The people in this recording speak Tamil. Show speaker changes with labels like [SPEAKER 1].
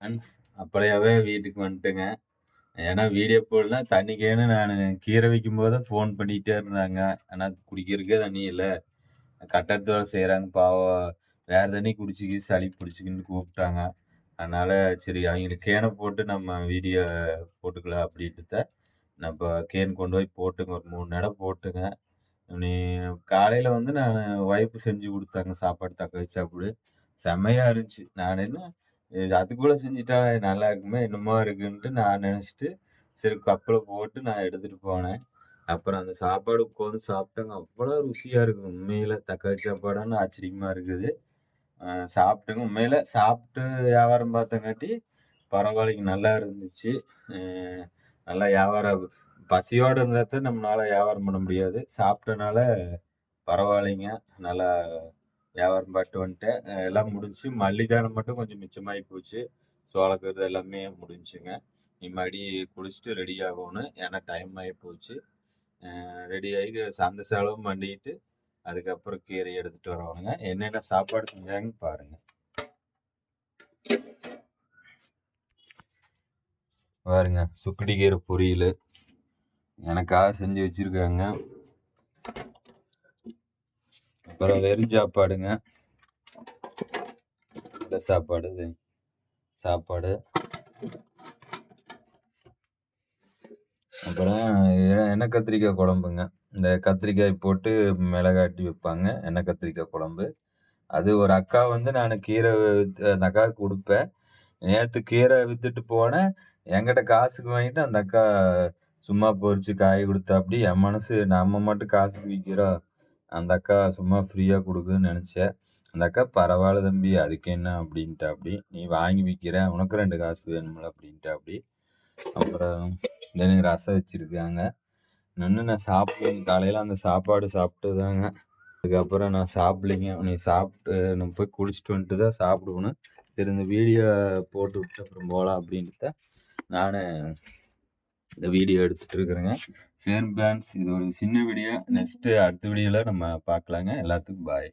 [SPEAKER 1] ஃப்ரெண்ட்ஸ் அப்படியாவே வீட்டுக்கு வந்துட்டேங்க. ஏன்னா வீடியோ போடல தண்ணிக்கேன்னு நான் கீரை வைக்கும்போது ஃபோன் பண்ணிகிட்டே இருந்தாங்க. ஆனால் குடிக்கிறதுக்கே தண்ணி இல்லை. கட்டடத்தோட செய்கிறாங்க பாவம் வேறு தண்ணி குடிச்சிக்கி சளி பிடிச்சிக்கின்னு கூப்பிட்டாங்க. அதனால் சரி அவங்களுக்கு கேனை போட்டு நம்ம வீடியோ போட்டுக்கலாம் அப்படின்ட்டு தான் கேன் கொண்டு போய் போட்டுங்க. ஒரு மூணு இடம் போட்டுங்க. நீ காலையில் வந்து நான் ஒய்ஃபு செஞ்சு கொடுத்தாங்க. சாப்பாடு தக்க தக்காளி சாப்பிடு செம்மையாக இருந்துச்சு. நான் என்ன இது கூட செஞ்சுட்டா நல்லா இருக்குமே என்னமோ இருக்குன்ட்டு நான் நினச்சிட்டு சரி கப்பில் போட்டு நான் எடுத்துகிட்டு போனேன். அப்புறம் அந்த சாப்பாடு உட்காந்து சாப்பிட்டாங்க. அவ்வளோ ருசியாக இருக்குது. உண்மையில் தக்காளி சாப்பாடுன்னு ஆச்சரியமாக இருக்குது. சாப்பிட்டேங்க. உண்மையில் சாப்பிட்டு வியாபாரம் பார்த்தங்காட்டி பரவாயில்லைங்க நல்லா இருந்துச்சு. நல்லா வியாபாரம் பசியோடு இருந்தால் தான் நம்மளால் வியாபாரம் பண்ண முடியாது. சாப்பிட்டனால பரவாயில்லைங்க. நல்லா வியாபாரம் பார்த்து வந்துட்டேன் எல்லாம் முடிஞ்சு மல்லிதானம் மட்டும் கொஞ்சம் மிச்சமாகி போச்சு. சோளக்கருது எல்லாமே முடிஞ்சுங்க. இனிமேடி குளிச்சுட்டு ரெடி ஆகணும். ஏன்னா டைம் ஆகி போச்சு. ரெடி ஆகி சந்தை செலவும் பண்ணிட்டு அதுக்கப்புறம் கீரை எடுத்துகிட்டு வரவனுங்க. என்னென்ன சாப்பாடு செஞ்சாங்கன்னு பாருங்கள் பாருங்க சுக்கடி கீரை பொரியல். எனக்காக செஞ்சு வச்சுருக்காங்க. அப்புறம் வெறும் சாப்பாடுங்க. இல்லை சாப்பாடு இது சாப்பாடு. அப்புறம் எண்ணெய் கத்திரிக்காய் குழம்புங்க. இந்த கத்திரிக்காய் போட்டு மிளகாட்டி வைப்பாங்க. எண்ணெய் கத்திரிக்காய் குழம்பு. அது ஒரு அக்கா வந்து நான் கீரை அந்த அக்காவுக்கு கொடுப்பேன். நேற்று கீரை விற்றுட்டு போனேன். என்கிட்ட காசுக்கு வாங்கிட்டு அந்த அக்கா சும்மா பொறிச்சு காய் கொடுத்தா அப்படி என் மனசு நம்ம மட்டும் காசுக்கு விற்கிறோம் அந்த அக்கா சும்மா ஃப்ரீயாக கொடுக்குதுன்னு நினச்சேன் அந்த அக்கா பரவாயில்ல தம்பி அதுக்கு என்ன அப்படின்ட்டு அப்படி நீ வாங்கி விற்கிறேன் உனக்கு ரெண்டு காசு வேணும்ல அப்படின்ட்டு அப்படி அப்புறம் தினம் ரசம் வச்சுருக்காங்க. நின்று நான் சாப்பிட்லேன் காலையில் அந்த சாப்பாடு சாப்பிட்டு தாங்க அதுக்கப்புறம் நான் சாப்பிட்லிங்க. நீ சாப்பிட்டு நான் போய் குளிச்சுட்டு வந்துட்டு தான் சாப்பிடுவேன்னு சரி இந்த வீடியோ போட்டு விட்டு அப்புறம் போகலாம் அப்படின்ட்டு தான் நான் இந்த வீடியோ எடுத்துகிட்டு இருக்கிறேங்க. சேம் பேன்ஸ் இது ஒரு சின்ன வீடியோ. நெக்ஸ்ட்டு அடுத்த வீடியோவில் நம்ம பார்க்கலாங்க. எல்லாத்துக்கும் பாய்